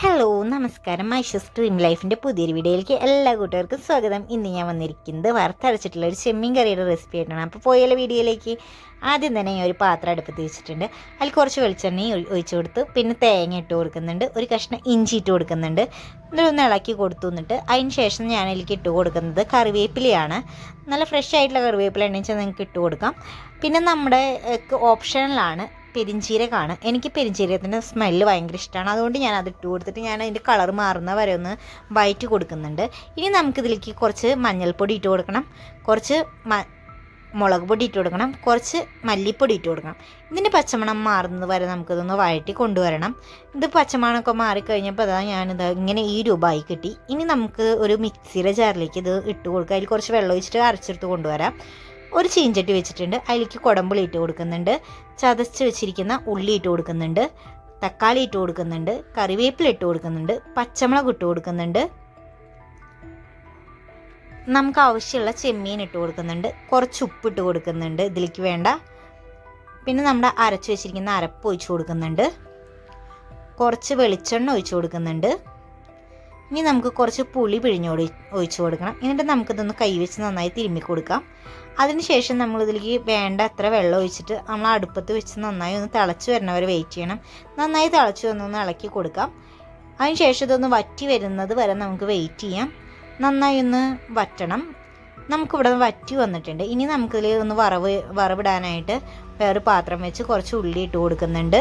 Hello നമസ്കാരം. മൈഷസ് stream ലൈഫിന്റെ പുതിയൊരു വീഡിയോയിലേക്ക് എല്ലാ കൂട്ടുകാർക്കും സ്വാഗതം. ഇന്ന് ഞാൻ വന്നിരിക്കുന്നത് വറുത്തരച്ചിട്ടുള്ള ഒരു ചെമ്മീൻ കറിയുടെ റെസിപ്പി ആയിട്ടാണ്. അപ്പോൾ പോയാലോ വീഡിയോയിലേക്ക്? ആദ്യം തന്നെ ഞാൻ ഒരു പാത്രം അടുപ്പത്ത് വെച്ചിട്ടുണ്ട്. അതിൽ കുറച്ച് വെളിച്ചെണ്ണയും ഒഴിച്ചു കൊടുത്ത്. പിന്നെ തേങ്ങ ഇട്ട് കൊടുക്കുന്നുണ്ട്. ഒരു കഷ്ണം ഇഞ്ചി ഇട്ട് കൊടുക്കുന്നുണ്ട്. ഇതൊന്ന് ഇളക്കി കൊടുത്തു എന്നിട്ട് അതിന് ശേഷം ഞാൻ അതിലേക്ക് ഇട്ട് കൊടുക്കുന്നത് കറിവേപ്പിലയാണ്. നല്ല ഫ്രഷ് ആയിട്ടുള്ള കറിവേപ്പില എണ്ണീച്ചാൽ നിങ്ങൾക്ക് ഇട്ട് കൊടുക്കാം. പിന്നെ നമ്മുടെ ഓപ്ഷണലാണ് പെരിഞ്ചീരകമാണ് എനിക്ക് പെരിഞ്ചീരകത്തിന്റെ സ്മെല്ല് ഭയങ്കര ഇഷ്ടമാണ് അതുകൊണ്ട് ഞാൻ അത് ഇട്ട് കൊടുത്തിട്ട് ഞാൻ അതിന്റെ കളർ മാറുന്ന വരെ ഒന്ന് വയറ്റി കൊടുക്കുന്നുണ്ട്. ഇനി നമുക്കിതിലേക്ക് കുറച്ച് മഞ്ഞൾപ്പൊടി ഇട്ട് കൊടുക്കണം. കുറച്ച് മ മുളക് പൊടി ഇട്ട് കൊടുക്കണം. കുറച്ച് മല്ലിപ്പൊടി ഇട്ട് കൊടുക്കണം. ഇതിന്റെ പച്ചമണം മാറുന്നത് വരെ നമുക്കിതൊന്ന് വഴറ്റി കൊണ്ടുവരണം. ഇത് പച്ചമണമൊക്കെ മാറിക്കഴിഞ്ഞപ്പോൾ അതാ ഞാനിത് ഇങ്ങനെ ഈ രൂപമായി കിട്ടി. ഇനി നമുക്ക് ഒരു മിക്സിയുടെ ജാറിലേക്ക് ഇത് ഇട്ട് കൊടുക്കുക അതിൽ കുറച്ച് വെള്ളം ഒഴിച്ചിട്ട് അരച്ചെടുത്ത് കൊണ്ടുവരാം. ഒരു ചീഞ്ചട്ടി വെച്ചിട്ടുണ്ട്. അതിലേക്ക് കുടമ്പുളി ഇട്ട് കൊടുക്കുന്നുണ്ട്. ചതച്ച് വെച്ചിരിക്കുന്ന ഉള്ളി ഇട്ട് കൊടുക്കുന്നുണ്ട്. തക്കാളി ഇട്ട് കൊടുക്കുന്നുണ്ട്. കറിവേപ്പില ഇട്ട് കൊടുക്കുന്നുണ്ട്. പച്ചമുളക് ഇട്ട് കൊടുക്കുന്നുണ്ട്. നമുക്ക് ആവശ്യമുള്ള ചെമ്മീൻ ഇട്ട് കൊടുക്കുന്നുണ്ട്. കുറച്ച് ഉപ്പ് ഇട്ട് കൊടുക്കുന്നുണ്ട് ഇതിലേക്ക് വേണ്ട. പിന്നെ നമ്മുടെ അരച്ച് വെച്ചിരിക്കുന്ന അരപ്പ് ഒഴിച്ചു കൊടുക്കുന്നുണ്ട്. കുറച്ച് വെളിച്ചെണ്ണ ഒഴിച്ചു കൊടുക്കുന്നുണ്ട്. ഇനി നമുക്ക് കുറച്ച് പുളി പിഴിഞ്ഞൊടി ഒഴിച്ചു കൊടുക്കണം. എന്നിട്ട് നമുക്കിതൊന്ന് കൈവച്ച് നന്നായി തിരുമ്മി കൊടുക്കാം. അതിനുശേഷം നമ്മൾ ഇതിലേക്ക് വേണ്ട അത്ര വെള്ളം ഒഴിച്ചിട്ട് നമ്മൾ അടുപ്പത്ത് വെച്ച് നന്നായി ഒന്ന് തിളച്ച് വരുന്നവരെ വെയിറ്റ് ചെയ്യണം. നന്നായി തിളച്ച് വന്നൊന്ന് ഇളക്കി കൊടുക്കാം. അതിനുശേഷം ഇതൊന്ന് വറ്റി വരുന്നത് വരെ നമുക്ക് വെയിറ്റ് ചെയ്യാം. നന്നായി ഒന്ന് വറ്റണം. നമുക്കിവിടെ വറ്റി വന്നിട്ടുണ്ട്. ഇനി നമുക്കിതിൽ ഒന്ന് വറവ് വറവിടാനായിട്ട് വേറെ പാത്രം വെച്ച് കുറച്ച് ഉള്ളി ഇട്ട് കൊടുക്കുന്നുണ്ട്.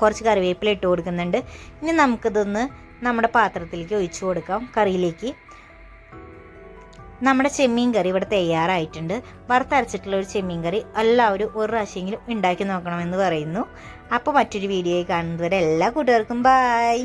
കുറച്ച് കറിവേപ്പില ഇട്ട് കൊടുക്കുന്നുണ്ട്. ഇനി നമുക്കിതൊന്ന് നമ്മുടെ പാത്രത്തിലേക്ക് ഒഴിച്ചു കൊടുക്കാം കറിയിലേക്ക്. നമ്മുടെ ചെമ്മീൻ കറി ഇവിടെ തയ്യാറായിട്ടുണ്ട്. വറുത്തരച്ചിട്ടുള്ള ഒരു ചെമ്മീൻ കറി എല്ലാവരും ഒരു പ്രാവശ്യമെങ്കിലും ഉണ്ടാക്കി നോക്കണമെന്ന് പറയുന്നു. അപ്പോൾ മറ്റൊരു വീഡിയോയിൽ കാണുന്നതുവരെ എല്ലാ കൂട്ടുകാർക്കും ബായ്